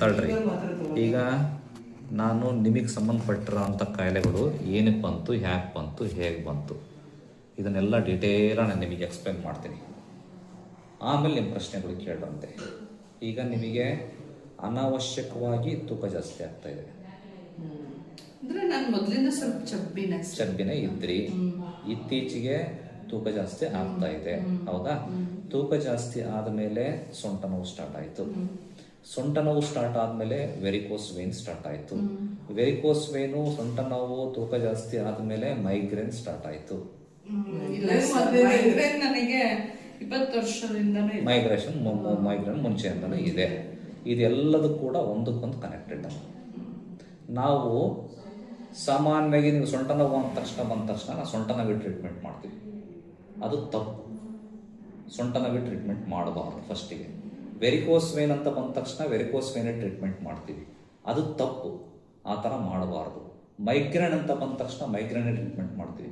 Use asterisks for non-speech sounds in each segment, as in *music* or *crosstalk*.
ತಡ್ರಿ. ಈಗ ನಾನು ನಿಮಗೆ ಸಂಬಂಧಪಟ್ಟಿರೋ ಅಂಥ ಕಾಯಿಲೆಗಳು ಏನಕ್ಕೆ ಬಂತು ಹ್ಯಾಕ್ ಬಂತು ಹೇಗೆ ಬಂತು? ಇದನ್ನೆಲ್ಲ ಡೀಟೇಲ ನಾನು ನಿಮಗೆ ಎಕ್ಸ್ಪ್ಲೇನ್ ಮಾಡ್ತೀನಿ. ಆಮೇಲೆ ನಿಮ್ಮ ಪ್ರಶ್ನೆಗಳು ಕೇಳಂತೆ ಈಗ ನಿಮಗೆ ಅನಾವಶ್ಯಕವಾಗಿ ತೂಕ ಜಾಸ್ತಿ ಆಗ್ತಾ ಇದೆ. ಚಬ್ಬಿನೇ ಇದ್ರಿ. ಇತ್ತೀಚೆಗೆ ತೂಕ ಜಾಸ್ತಿ ಆಗ್ತಾ ಇದೆ. ಹೌದಾ? ತೂಕ ಜಾಸ್ತಿ ಆದಮೇಲೆ ಸೊಂಟ ನೋವು ಸ್ಟಾರ್ಟ್ ಆಯ್ತು. ಸೊಂಟ ನೋವು ಸ್ಟಾರ್ಟ್ ಆದಮೇಲೆ ವೆರಿಕೋಸ್ ವೇನ್ ಸ್ಟಾರ್ಟ್ ಆಯ್ತು. ವೆರಿಕೋಸ್ ವೇನು ಸೊಂಟ ನೋವು ತೂಕ ಜಾಸ್ತಿ ಆದಮೇಲೆ ಮೈಗ್ರೇನ್ ಸ್ಟಾರ್ಟ್ ಆಯ್ತು. ಇಪ್ಪತ್ತು ವರ್ಷದಿಂದನೂ. ಮೈಗ್ರೇಷನ್ ಮೈಗ್ರೇನ್ ಮುಂಚೆಯಿಂದಲೇ ಇದೆ. ಇದೆಲ್ಲದೂ ಕೂಡ ಒಂದಕ್ಕೊಂದು ಕನೆಕ್ಟೆಡ್ ನಾವು ಸಾಮಾನ್ಯವಾಗಿ ನೀವು ಸೊಂಟ ನೋವು ಅಂದ ತಕ್ಷಣ ಬಂದ ತಕ್ಷಣ ನಾವು ಸೊಂಟ ನೋವಿ ಟ್ರೀಟ್ಮೆಂಟ್ ಮಾಡ್ತೀವಿ. ಅದು ತಪ್ಪು. ಸೊಂಟ ನೋವಿಗೆ ಟ್ರೀಟ್ಮೆಂಟ್ ಮಾಡಬಾರ್ದು ಫಸ್ಟಿಗೆ. ವೆರಿಕೋಸ್ ವೇನ್ ಅಂತ ಬಂದ ತಕ್ಷಣ ವೆರಿಕೋಸ್ ವೇನೇ ಟ್ರೀಟ್ಮೆಂಟ್ ಮಾಡ್ತೀವಿ. ಅದು ತಪ್ಪು. ಆ ಥರ ಮಾಡಬಾರ್ದು. ಮೈಗ್ರೇನ್ ಅಂತ ಬಂದ ತಕ್ಷಣ ಮೈಗ್ರೇನೇ ಟ್ರೀಟ್ಮೆಂಟ್ ಮಾಡ್ತೀವಿ.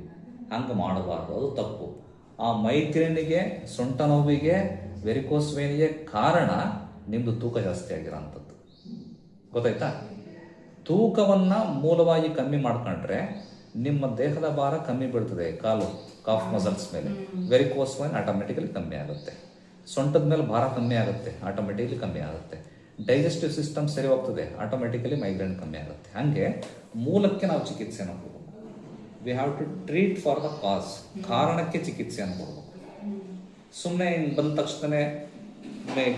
ಹಂಗೆ ಮಾಡಬಾರ್ದು. ಅದು ತಪ್ಪು. ಆ ಮೈಗ್ರೇನಿಗೆ ಸೊಂಟ ನೋವಿಗೆ ವೆರಿಕೋಸ್ ವೇನಿಗೆ ಕಾರಣ ನಿಮ್ಮದು ತೂಕ ಜಾಸ್ತಿ ಆಗಿರೋಂಥದ್ದು. ಗೊತ್ತಾಯ್ತಾ? ತೂಕವನ್ನು ಮೂಲವಾಗಿ ಕಮ್ಮಿ ಮಾಡ್ಕೊಂಡ್ರೆ ನಿಮ್ಮ ದೇಹದ ಭಾರ ಕಮ್ಮಿ ಬೀಳ್ತದೆ ಕಾಲು ಕಾಫ್ ಮಸಲ್ಸ್ ಮೇಲೆ. ವೆರಿಕೋಸ್ ವೈನ್ ಆಟೋಮೆಟಿಕಲಿ ಕಮ್ಮಿ ಆಗುತ್ತೆ. ಸೊಂಟದ ಮೇಲೆ ಭಾರ ಕಮ್ಮಿ ಆಗುತ್ತೆ ಆಟೋಮೆಟಿಕಲಿ ಕಮ್ಮಿ ಆಗುತ್ತೆ. ಡೈಜೆಸ್ಟಿವ್ ಸಿಸ್ಟಮ್ ಸರಿ ಹೋಗ್ತದೆ ಆಟೋಮೆಟಿಕಲಿ ಮೈಗ್ರೇನ್ ಕಮ್ಮಿ ಆಗುತ್ತೆ. ಹಂಗೆ ಮೂಲಕ್ಕೆ ನಾವು ಚಿಕಿತ್ಸೆಯನ್ನು ಕೊಡಬೇಕು. We have to treat for the cause ಕಾರಣಕ್ಕೆ ಚಿಕಿತ್ಸೆಯನ್ನು ಕೊಡಬೇಕು. ಸುಮ್ಮನೆ ಹಿಂಗೆ ಬಂದ ತಕ್ಷಣನೇ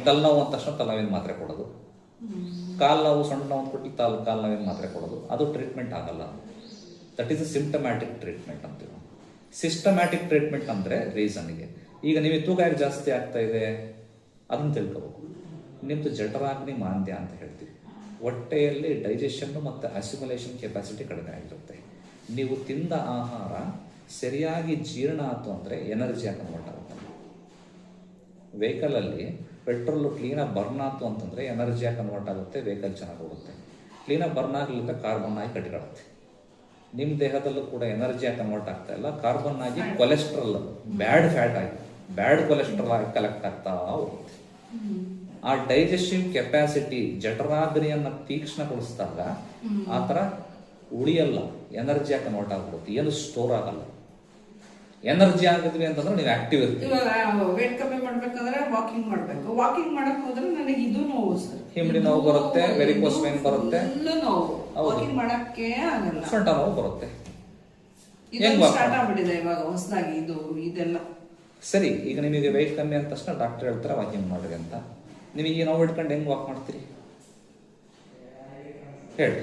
ತಲೆನೋವು ಅಂದ ತಕ್ಷಣ ತಲೆನೋವಿನ ಮಾತ್ರೆ ಕೊಡೋದು. ಕಾಲು ನೋವು ಸಣ್ಣ ನೋವು ಕೊಟ್ಟು ಕಾಲು ಕಾಲು ನೋವಿನ ಮಾತ್ರೆ ಕೊಡೋದು. ಅದು ಟ್ರೀಟ್ಮೆಂಟ್ ಆಗಲ್ಲ. That is a symptomatic treatment ಅಂತೀವಿ ಸಿಸ್ಟಮ್ಯಾಟಿಕ್ ಟ್ರೀಟ್ಮೆಂಟ್ ಅಂದರೆ ರೀಸನ್ಗೆ ಈಗ ನಿಮಗೆ ತೂಕ ಯಾಕೆ ಜಾಸ್ತಿ ಆಗ್ತಾ ಇದೆ? ಅದನ್ನು ತಿಳ್ಕೋಬೇಕು. ನಿಮ್ಮದು ಜಠರಾಗ್ನಿ ಮಾಂದ್ಯ ಅಂತ ಹೇಳ್ತೀವಿ. ಹೊಟ್ಟೆಯಲ್ಲಿ ಡೈಜೆಷನ್ನು ಮತ್ತು ಅಸಿಮುಲೇಷನ್ ಕೆಪಾಸಿಟಿ ಕಡಿಮೆ ಆಗಿರುತ್ತೆ. ನೀವು ತಿಂದ ಆಹಾರ ಸರಿಯಾಗಿ ಜೀರ್ಣ ಆಯಿತು ಅಂದರೆ ಎನರ್ಜಿ ಕನ್ವರ್ಟ್ ಆಗುತ್ತೆ ವೆಹಿಕಲಲ್ಲಿ ಪೆಟ್ರೋಲು ಕ್ಲೀನಾಗಿ ಬರ್ನ್ ಆಯ್ತು ಅಂತಂದರೆ ಎನರ್ಜಿಯಾಗಿ ಕನ್ವರ್ಟ್ ಆಗುತ್ತೆ ವೆಹಿಕಲ್ ಚೆನ್ನಾಗಿ ಹೋಗುತ್ತೆ. ಕ್ಲೀನಾಗಿ ಬರ್ನ್ ಆಗಲಿಲ್ಲ ಕಾರ್ಬನ್ ಆಗಿ ಕಟ್ಕೊಳ್ಳುತ್ತೆ ನಿಮ್ಮ ದೇಹದಲ್ಲೂ ಕೂಡ ಎನರ್ಜಿ ಕನ್ವರ್ಟ್ ಆಗ್ತಾ ಇಲ್ಲ. ಕಾರ್ಬನ್ ಆಗಿ ಕೊಲೆಸ್ಟ್ರಾಲ್ ಬ್ಯಾಡ್ ಫ್ಯಾಟ್ ಆಗಿ ಬ್ಯಾಡ್ ಕೊಲೆಸ್ಟ್ರಾಲ್ ಆಗಿ ಕಲೆಕ್ಟ್ ಆಗ್ತಾ ಹೋಗುತ್ತೆ. ಆ ಡೈಜೆಸ್ಟಿವ್ ಕೆಪಾಸಿಟಿ ತೀಕ್ಷ್ಣ ತೀಕ್ಷ್ಣಗೊಳಿಸಿದಾಗ ಆ ಥರ ಉಳಿಯಲ್ಲ. ಎನರ್ಜಿ ಕನ್ವರ್ಟ್ ಆಗ್ಬಿಡುತ್ತೆ. ಏನು ಸ್ಟೋರ್ ಆಗಲ್ಲ. ಎನರ್ಜಿ ಆಗಿದ್ವಿ ಅಂತಂದ್ರೆ ನೀವು ಆಕ್ಟಿವ್ ಇರ್ತೀವಿ ವೇಟ್ ಕಮ್ಮಿ ಮಾಡ್ಬೇಕಂದ್ರೆ ವಾಕಿಂಗ್ ಮಾಡ್ಬೇಕು. ವಾಕಿಂಗ್ ಮಾಡಕ್ ಹೋದ್ರೆ ನನಗೆ ಇದು ನೋವು ಸರ್. ಹಿಮ್ಡಿ ನೋವು ಬರುತ್ತೆ, varicose ಪೇನ್ ಬರುತ್ತೆ. ನೋವು. ವಾಕಿಂಗ್ ಮಾಡಕ್ಕೆ ಆಗಲ್ಲ. ಸೊಂಟ ನೋವು ಬರುತ್ತೆ. walk ಸ್ಟಾರ್ಟ್ ಆಗ್ಬಿಟ್ಟಿದೆ ಇವಾಗ ಹೊಸದಾಗಿ ಇದು ಇದೆಲ್ಲ. ಸರಿ ಈಗ ನಿಮಗೆ ವೆಯ್ಟ್ ಕಮ್ಮಿ ಅಂದ ತಕ್ಷಣ ಡಾಕ್ಟರ್ ಹೇಳ್ತಾರೆ ವಾಕಿಂಗ್ ಮಾಡ್ರಿ ಅಂತ. ನಿಮಗೆ ನೋವು ಇಟ್ಕೊಂಡು ಹೆಂಗ್ ವಾಕ್ ಮಾಡ್ತೀರಿ? ಹೇಳಿ.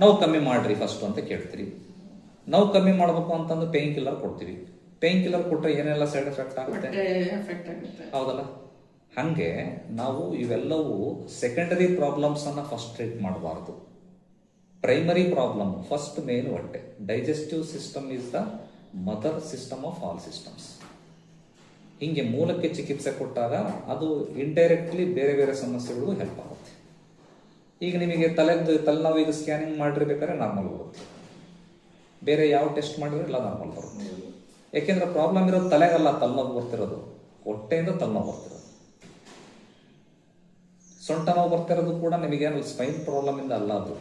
ನೋವು ಕಮ್ಮಿ ಮಾಡ್ರಿ ಫಸ್ಟ್ ಅಂತ ಕೇಳ್ತೀರಿ. ನೋವು ಕಮ್ಮಿ ಮಾಡಬೇಕು ಅಂತಂದು ಪೇನ್ ಕಿಲ್ಲರ್ ಕೊಡ್ತೀವಿ ಪೇನ್ ಕಿಲ್ಲರ್ ಕೊಟ್ಟರೆ ಏನೆಲ್ಲ ಸೈಡ್ ಎಫೆಕ್ಟ್ ಆಗುತ್ತೆ? ಎಫೆಕ್ಟ್ ಆಗುತ್ತೆ. ಹೌದಲ್ಲ? ಹಂಗೆ ನಾವು ಇವೆಲ್ಲವೂ ಸೆಕೆಂಡರಿ ಪ್ರಾಬ್ಲಮ್ಸ್ ಅನ್ನ ಫಸ್ಟ್ ಟ್ರೀಟ್ ಮಾಡಬಾರ್ದು. ಪ್ರೈಮರಿ ಪ್ರಾಬ್ಲಮ್ ಫಸ್ಟ್ ಮೇನ್ ಹೊಟ್ಟೆ. Digestive system is the mother system of all systems ಹೀಗೆ ಮೂಲಕ್ಕೆ ಚಿಕಿತ್ಸೆ ಕೊಟ್ಟಾಗ ಅದು ಇಂಡೈರೆಕ್ಟ್ಲಿ ಬೇರೆ ಬೇರೆ ಸಮಸ್ಯೆಗಳಿಗೂ ಹೆಲ್ಪ್ ಆಗುತ್ತೆ. ಈಗ ನಿಮಗೆ ತಲೆದು ತಲೆನೋವಿಗೆ ಸ್ಕ್ಯಾನಿಂಗ್ ಮಾಡಿರ್ಬೇಕಾದ್ರೆ ನಾರ್ಮಲ್ ಬರುತ್ತೆ ಬೇರೆ ಯಾವ ಟೆಸ್ಟ್ ಮಾಡಿದ್ರೆ ಎಲ್ಲ ನಾರ್ಮಲ್ ಬರುತ್ತೆ. ಯಾಕೆಂದ್ರೆ ಪ್ರಾಬ್ಲಮ್ ಇರೋದು ತಲೆಗಲ್ಲ ತಲೆನೋವು ಬರ್ತಿರೋದು. ಹೊಟ್ಟೆಯಿಂದ ತಲೆನೋವು ಬರ್ತಿರೋದು. ಸೊಂಟ ನೋವು ಬರ್ತಿರೋದು ಕೂಡ ನಿಮಗೇನು ಸ್ಪೈನ್ ಪ್ರಾಬ್ಲಮ್ ಇಂದ ಅಲ್ಲ ಅದು.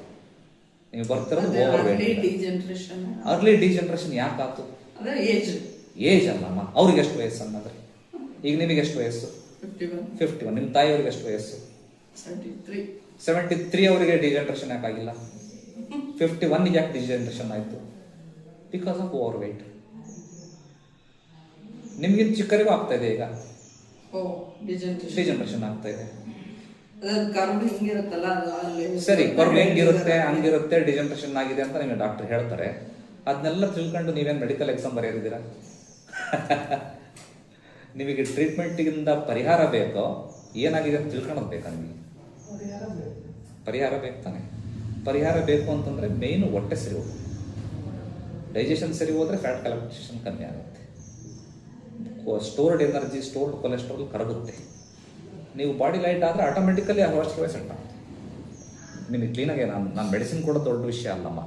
ನೀವು ಬರ್ತಿರೋದು ಓವರ್ ಅರ್ಲಿ ಡಿಜನರೇಷನ್ ಯಾಕೆ ಆಯ್ತು ಅದೇ ಏಜ್ ಏಜ್ ಅಲ್ಲಮ್ಮ ಅವ್ರಿಗೆ ಎಷ್ಟು ವಯಸ್ಸು ಅನ್ನೋದ್ರೆ ಈಗ ನಿಮಗೆ ಎಷ್ಟು ವಯಸ್ಸು? ಫಿಫ್ಟಿ ಒನ್ ನಿಮ್ಮ ತಾಯಿಯವ್ರಿಗೆ ಎಷ್ಟು ವಯಸ್ಸು? ಸೆವೆಂಟಿ ತ್ರೀ ಅವರಿಗೆ ಡಿಜನರೇಷನ್ ಯಾಕೆ ಆಗಿಲ್ಲ? ಫಿಫ್ಟಿ ಒನ್ಗೆ ಯಾಕೆ ಡಿಜನರೇಷನ್ ಆಯಿತು? ಬಿಕಾಸ್ ಆಫ್ ಓವರ್ ವೇಟ್ ನಿಮ್ಗಿಂತ ಚಿಕ್ಕರಿಗೂ ಆಗ್ತಾ ಇದೆ ಈಗ? ಡಿಜನರೇಷನ್ ಆಗ್ತಾ ಇದೆ. ಸರಿ ಕರ್ವ್ ಹೆಂಗಿರುತ್ತೆ ಹಂಗಿರುತ್ತೆ ಡಿಜೆಂಟ್ರೇಷನ್ ಆಗಿದೆ ಅಂತ *laughs* ನಿಮಗೆ ಡಾಕ್ಟರ್ ಹೇಳ್ತಾರೆ. ಅದನ್ನೆಲ್ಲ ತಿಳ್ಕೊಂಡು ನೀವೇನು ಮೆಡಿಕಲ್ ಎಕ್ಸಾಮ್ ಬರೆಯೋದಿದ್ದೀರಾ? ನಿಮಗೆ ಟ್ರೀಟ್ಮೆಂಟ್ಗಿಂತ ಪರಿಹಾರ ಬೇಕೋ ಏನಾಗಿದೆ ಅಂತ ತಿಳ್ಕೊಳ್ಳೋದು ಬೇಕಾ ನಿಮಗೆ? ಪರಿಹಾರ ಬೇಕು. ತಾನೆ. ಪರಿಹಾರ ಬೇಕು ಅಂತಂದ್ರೆ ಮೇಯ್ನ್ ಹೊಟ್ಟೆ ಸರಿ ಹೋಗುತ್ತೆ. ಡೈಜೆಷನ್ ಸರಿ ಹೋದ್ರೆ ಫ್ಯಾಟ್ ಕಲೆಕ್ಟೇಷನ್ ಕಮ್ಮಿ ಆಗುತ್ತೆ. ಸ್ಟೋರ್ಡ್ ಎನರ್ಜಿ ಸ್ಟೋರ್ಡ್ ಕೊಲೆಸ್ಟ್ರಾಲ್ ಕರಗುತ್ತೆ. ನೀವು ಬಾಡಿ ಲೈಟ್ ಆದರೆ ಆಟೋಮೆಟಿಕಲಿ ಆ ಕೊಲೆಸ್ಟ್ರಾಲ್ ಸೆಟ್ ಆಗ್ತದೆ ನಿಮಗೆ ಕ್ಲೀನಾಗೆ ನಾನು ನಾನು ಮೆಡಿಸಿನ್ ಕೊಡೋದು ದೊಡ್ಡ ವಿಷಯ ಅಲ್ಲಮ್ಮ.